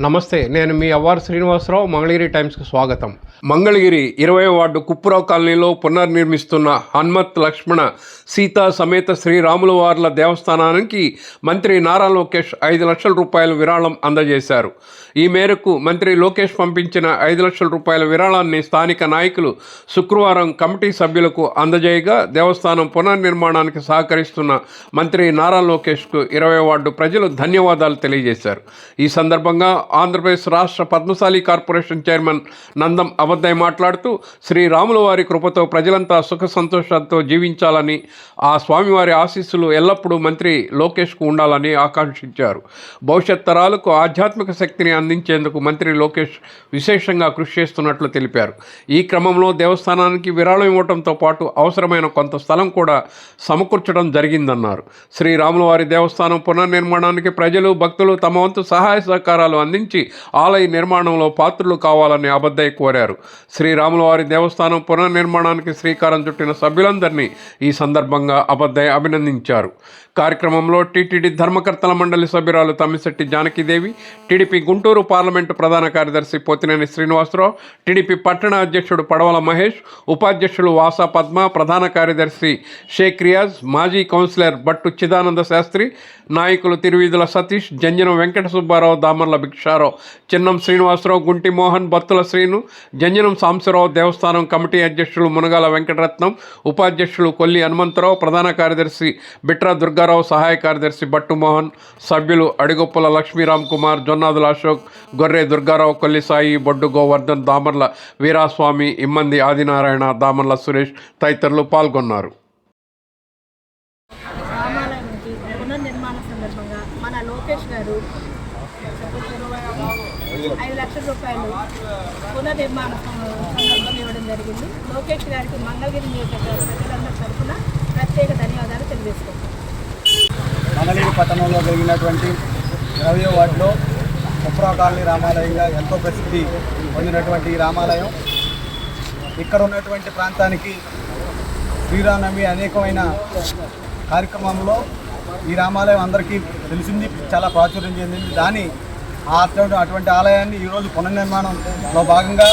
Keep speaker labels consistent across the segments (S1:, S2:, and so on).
S1: నమస్తే నేను మీ అవ్వారు శ్రీనివాసరావు మంగళగిరి టైమ్స్కి స్వాగతం. మంగళగిరి ఇరవై వార్డు కుప్పురావు కాలనీలో పునర్నిర్మిస్తున్న హనుమత్ లక్ష్మణ సీతా సమేత శ్రీరాముల వార్ల దేవస్థానానికి మంత్రి నారా లోకేష్ ఐదు లక్షల రూపాయల విరాళం అందజేశారు. ఈ మేరకు మంత్రి లోకేష్ పంపించిన ఐదు లక్షల రూపాయల విరాళాన్ని స్థానిక నాయకులు శుక్రవారం కమిటీ సభ్యులకు అందజేయగా దేవస్థానం పునర్నిర్మాణానికి సహకరిస్తున్న మంత్రి నారా లోకేష్కు ఇరవై వార్డు ప్రజలు ధన్యవాదాలు తెలియజేశారు. ఈ సందర్భంగా ఆంధ్రప్రదేశ్ రాష్ట్ర పద్మశాలి కార్పొరేషన్ చైర్మన్ నందం అవద్దయ్ మాట్లాడుతూ శ్రీరాముల వారి కృపతో ప్రజలంతా సుఖ సంతోషాలతో జీవించాలని ఆ స్వామివారి ఆశీస్సులు ఎల్లప్పుడూ మంత్రి లోకేష్కు ఉండాలని ఆకాంక్షించారు. భవిష్యత్ తరాలకు ఆధ్యాత్మిక శక్తిని అందించేందుకు మంత్రి లోకేష్ విశేషంగా కృషి చేస్తున్నట్లు తెలిపారు. ఈ క్రమంలో దేవస్థానానికి విరాళం ఇవ్వడంతో పాటు అవసరమైన కొంత స్థలం కూడా సమకూర్చడం జరిగిందన్నారు. శ్రీరాములవారి దేవస్థానం పునర్నిర్మాణానికి ప్రజలు భక్తులు తమ వంతు సహాయ సహకారాలు అందించి ఆలయ నిర్మాణంలో పాత్రలు కావాలని అబద్దయ్య కోరారు. శ్రీరాముల వారి దేవస్థానం పునర్నిర్మాణానికి శ్రీకారం చుట్టిన సభ్యులందరినీ ఈ సందర్భంగా అబద్దయ్య అభినందించారు. కార్యక్రమంలో టీటీడీ ధర్మకర్తల మండలి సభ్యురాలు తమ్మిశెట్టి జానకిదేవి టీడీపీ గుంటూరు పార్లమెంటు ప్రధాన కార్యదర్శి పోతినేని శ్రీనివాసరావు టీడీపీ పట్టణ అధ్యక్షుడు పడవల మహేష్ ఉపాధ్యక్షులు వాసా పద్మ ప్రధాన కార్యదర్శి షేక్ రియాజ్ మాజీ కౌన్సిలర్ బట్టు చిదానంద శాస్త్రి నాయకులు తిరువీధుల సతీష్ జంజనం వెంకట సుబ్బారావు దామర్ల భిక్షారావు చిన్నం శ్రీనివాసరావు గుంటి మోహన్ బత్తుల శ్రీను జంజనం సాంబశివరావు దేవస్థానం కమిటీ అధ్యక్షులు మునగాల వెంకటరత్నం ఉపాధ్యక్షులు కొల్లి హనుమంతరావు ప్రధాన కార్యదర్శి బిట్రా దుర్గారావు సహాయ కార్యదర్శి బట్టు మోహన్ సభ్యులు అడిగొప్పుల లక్ష్మీరామ్ కుమార్ జొన్నాదుల అశోక్ గొర్రె దుర్గారావు కొల్లి సాయి బొడ్డు గోవర్ధన్ దామర్ల వీరాస్వామి ఇమ్మంది ఆదినారాయణ దామర్ల సురేష్ తదితరులు పాల్గొన్నారు.
S2: పునర్నిర్మాణ సందర్భంగా మన లోకేష్ గారు ఐదు లక్షల రూపాయలు పునర్నిర్మాణ సందర్భంగా ఇవ్వడం జరిగింది. లోకేష్ గారికి మంగళగిరి నియోజకవర్గ ప్రజలందరి తరఫున ప్రత్యేక ధన్యవాదాలు తెలియజేసుకుంటాం
S3: మంగళగిరి పట్టణంలో జరిగినటువంటి ఇరవయో వార్డులో కుప్రా కాలనీ రామాలయంగా ఎంతో ప్రసిద్ధి పొందినటువంటి ఈ రామాలయం. ఇక్కడ ఉన్నటువంటి ప్రాంతానికి శ్రీరామనవమి అనేకమైన కార్యక్రమంలో ఈ రామాలయం అందరికీ తెలిసింది చాలా ప్రాచుర్యం చెందింది. దాని అటువంటి అటువంటి ఆలయాన్ని ఈరోజు పునర్నిర్మాణంలో భాగంగా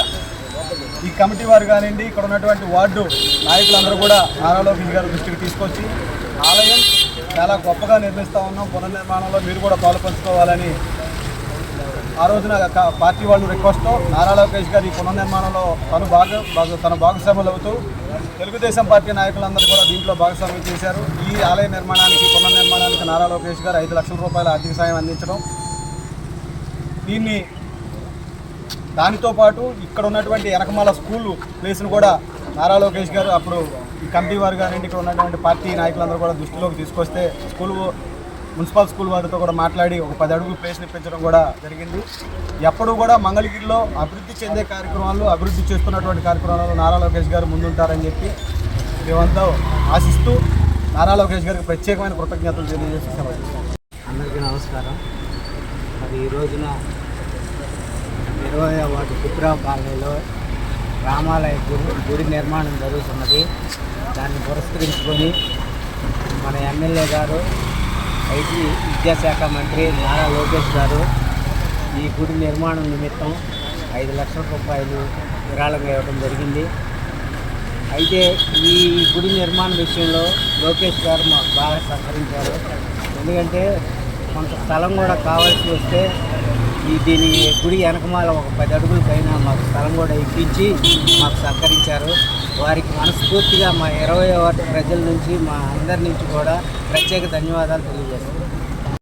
S3: ఈ కమిటీ వారు కానివ్వండి ఇక్కడ ఉన్నటువంటి వార్డు నాయకులందరూ కూడా నారా లోకేష్ గారి దృష్టికి తీసుకొచ్చి ఆలయం చాలా గొప్పగా నిర్మిస్తూ ఉన్నాం. పునర్నిర్మాణంలో మీరు కూడా పాలు పంచుకోవాలని ఆ రోజున పార్టీ వాళ్ళు రిక్వెస్ట్తో నారా లోకేష్ గారి ఈ పునర్నిర్మాణంలో తను భాగ- తన భాగస్వాములు అవుతూ తెలుగుదేశం పార్టీ నాయకులందరూ కూడా దీంట్లో భాగస్వామ్యం చేశారు. ఈ ఆలయ నిర్మాణానికి పునర్నిర్మాణానికి నారా లోకేష్ గారు ఐదు లక్షల రూపాయల ఆర్థిక సాయం అందించడం దీన్ని దానితో పాటు ఇక్కడ ఉన్నటువంటి ఎనకమాల స్కూల్ ప్లేస్ను కూడా నారా లోకేష్ గారు అప్పుడు ఈ కమిటీ వారు కానివ్వండి ఇక్కడ ఉన్నటువంటి పార్టీ నాయకులందరూ కూడా దృష్టిలోకి తీసుకొస్తే స్కూల్ మున్సిపల్ స్కూల్ వారితో కూడా మాట్లాడి ఒక పది అడుగులు ప్లేస్ని పెంచడం కూడా జరిగింది. ఎప్పుడూ కూడా మంగళగిరిలో అభివృద్ధి చెందే కార్యక్రమాలు అభివృద్ధి చేస్తున్నటువంటి కార్యక్రమాలు నారా లోకేష్ గారు ముందుంటారని చెప్పి మేమంతా ఆశిస్తూ నారా లోకేష్ గారికి ప్రత్యేకమైన కృతజ్ఞతలు తెలియజేసి
S4: అందరికీ నమస్కారం. మరి ఈ రోజున ఇరవై వాటి కుప్రావ్ కాలనీలో రామాలయ గుడి గుడి నిర్మాణం జరుగుతున్నది. దాన్ని పురస్కరించుకొని మన ఎమ్మెల్యే గారు ఐటీ విద్యాశాఖ మంత్రి నారా లోకేష్ గారు ఈ గుడి నిర్మాణం నిమిత్తం ఐదు లక్షల రూపాయలు విరాళంగా ఇవ్వడం జరిగింది. అయితే ఈ గుడి నిర్మాణ విషయంలో లోకేష్ గారు మాకు బాగా సహకరించారు. ఎందుకంటే కొంత స్థలం కూడా కావాల్సి వస్తే ఈ దీని గుడి వెనకమాల ఒక పది అడుగుల పైన మాకు స్థలం కూడా ఇప్పించి మాకు సహకరించారు. వారికి మనస్ఫూర్తిగా మా ఇరవై వార్డు ప్రజల నుంచి మా అందరి నుంచి కూడా ప్రత్యేక ధన్యవాదాలు తెలియజేస్తున్నాం.